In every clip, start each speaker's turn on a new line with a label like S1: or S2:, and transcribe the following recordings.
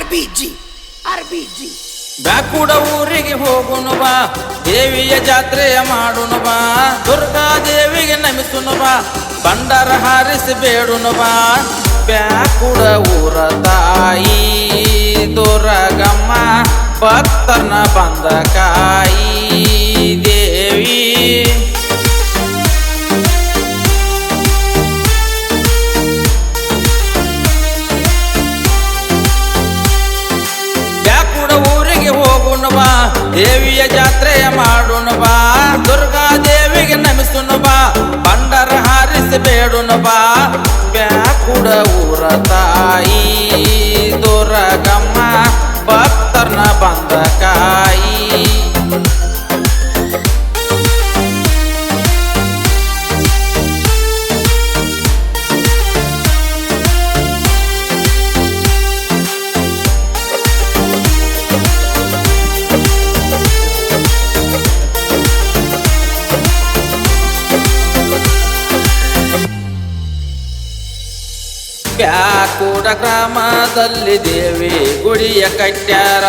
S1: ಅರ್ಬಿಜಿ ಅರ್ಬಿಜಿ ಬ್ಯಾಕೂಡ ಊರಿಗೆ ಹೋಗುನು ಬಾ, ದೇವಿಯ ಜಾತ್ರೆಯ ಮಾಡುನು ಬಾ, ದುರ್ಗಾ ದೇವಿಗೆ ನಮಿಸುನು ಬಾ ಬಂಡಾರ ಹಾರಿಸಿ ಬೇಡುನು ಬಾ. ಬ್ಯಾಕುಡ ಊರ ತಾಯಿ ದುರಗಮ್ಮ, ಭಕ್ತನ ಬಂದ ಕಾಯಿ. ದೇವಿಯ ಜಾತ್ರೆಯ ಮಾಡುನು ಬಾ. ದುರ್ಗಾ ದೇವಿಗೆ ನಮಿಸುನು ಬಾ. ಬಂಡರ ಹಾರಿಸಿ ಬೇಡುನು ಬಾ. ಬ್ಯಾಕುಡ ಊರ ತಾಯಿ ದುರ್ಗಮ್ಮ ಭಕ್ತರ್ನ ಬಂದ ಬ್ಯಾಕೂಡ ಗ್ರಾಮದಲ್ಲಿ ದೇವಿ ಗುಡಿಯ ಕಟ್ಟ್ಯಾರ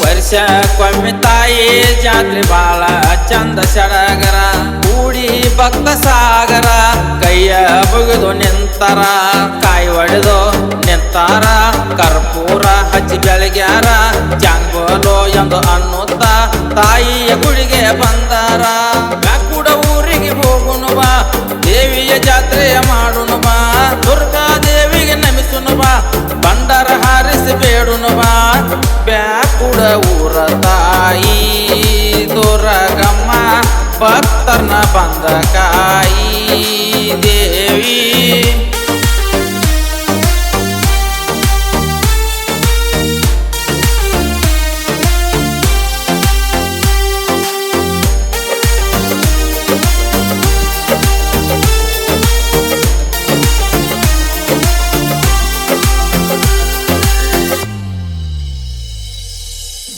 S1: ವರ್ಷಕ್ಕೊಮ್ಮೆ ತಾಯಿ ಜಾತ್ರೆ ಬಾಳ ಚಂದ ಸಡಗರ. ಕೂಡಿ ಭಕ್ತ ಸಾಗರ, ಕೈಯ ಬಗೆದು ನಿಂತಾರ. ಕಾಯಿ ಒಡೆದು ನಿಂತಾರ, ಕರ್ಪೂರ ಹಚ್ಚಿ ಬೆಳಗ್ಯಾರ. ಚಾಂಗೋಲೋ ಎಂದು ಅನ್ನುತ್ತ ತಾಯಿಯ ಬೇಡುನು ಬಾ. ಬ್ಯಾಕುಡ ಊರ ತಾಯಿ. ದುರ್ಗಮ್ಮ ಭಕ್ತರ್ನ ಬಂದ ಕಾಯಿ. ದೇವಿ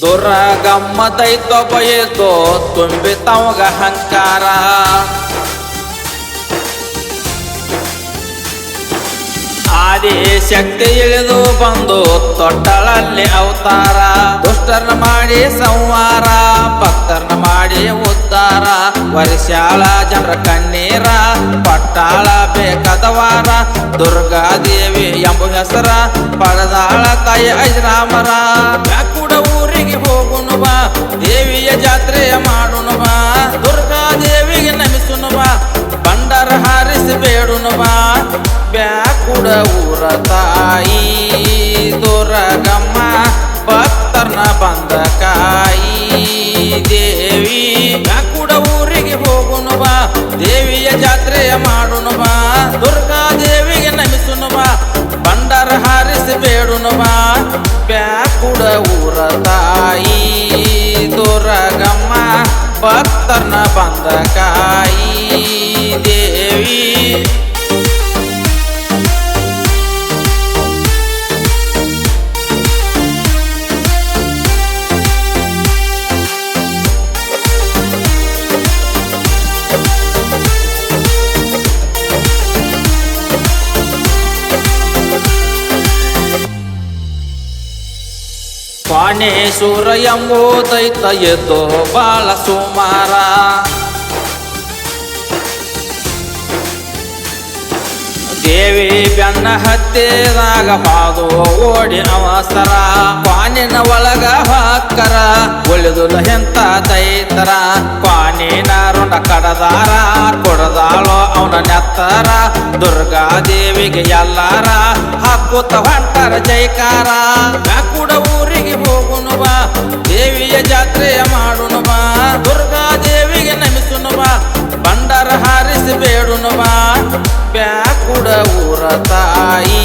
S1: ದುರ್ಗಮ್ಮ ದೈತ್ವ ಬಯದು ತುಂಬಿ ತವಗ ಹಂಕಾರ ಆದಿ ಶಕ್ತಿ ಇಳಿದು ಬಂದು ತೊಟ್ಟಳಲ್ಲಿ ಅವತಾರ. ದುಷ್ಟರನ್ನ ಮಾಡಿ ಸಂವಾರ ಭಕ್ತರನ್ನ ಮಾಡಿ ಉದ್ಧಾರ. ವರ್ಷಾಳ ಜನರ ಕಣ್ಣೀರ, ಪಟ್ಟಾಳ ಬೇಕಾದವಾರ ದುರ್ಗಾದೇವಿ ಎಂಬ ಹೆಸರ, ಪಡೆದಾಳ ತಾಯಿ ಐರಾಮರ ಬ್ಯಾಕುಡ ಊರ ತಾಯಿ, ದುರಗಮ್ಮ ಭಕ್ತರ್ನ ಬಂದ ಕಾಯಿ. ದೇವಿ ಕೂಡ ಊರಿಗೆ ಹೋಗುನು ಬಾ, ದೇವಿಯ ಜಾತ್ರೆಯ ಮಾಡುನು ಬಾ, ದುರ್ಗಾ ದೇವಿಗೆ ನಮಿಸುನು ಬಾ ಬಂಡರ ಹಾರಿಸಿ ಬೇಡುನು ಬಾ. ಕೂಡ ಊರ ತಾಯಿ, ದುರಗಮ್ಮ ಭಕ್ತರ್ನ ಬಂದ ಕಾಯಿ. ಪಾಣೇಶ್ವರ ಎಂಬುದೈತ ಎದ್ದೋ ಬಾಳ ಸುಮಾರ. ದೇವಿ ಬೆನ್ನ ಹತ್ತಿದಾಗ ಬಾದು ಓಡಿ ಅವಸರ ಪಾನಿನ ಒಳಗ ಹಾಕರ, ಉಳಿದುಲ ಎಂತ ದೈತರ. ಪಾನಿನ ರುಂಡ ಕಡದಾರ ಕೊಡದ ಊರಿಗೆ ಎಲ್ಲಾರ? ಹಾಕೋತ ಹೊಂಟಾರ ಜೈಕಾರ ಕೂಡ ಊರಿಗೆ ಹೋಗುಣವ, ದೇವಿಯ ಜಾತ್ರೆಯ ಬಾ ದುರ್ಗಾ ದೇವಿಗೆ ನಮಿಸುಣವ ಬಂಡಾರ ಹಾರಿಸಿ ಬೇಡುನುವ ಬ್ಯಾ ಕೂಡ ಊರ ತಾಯಿ.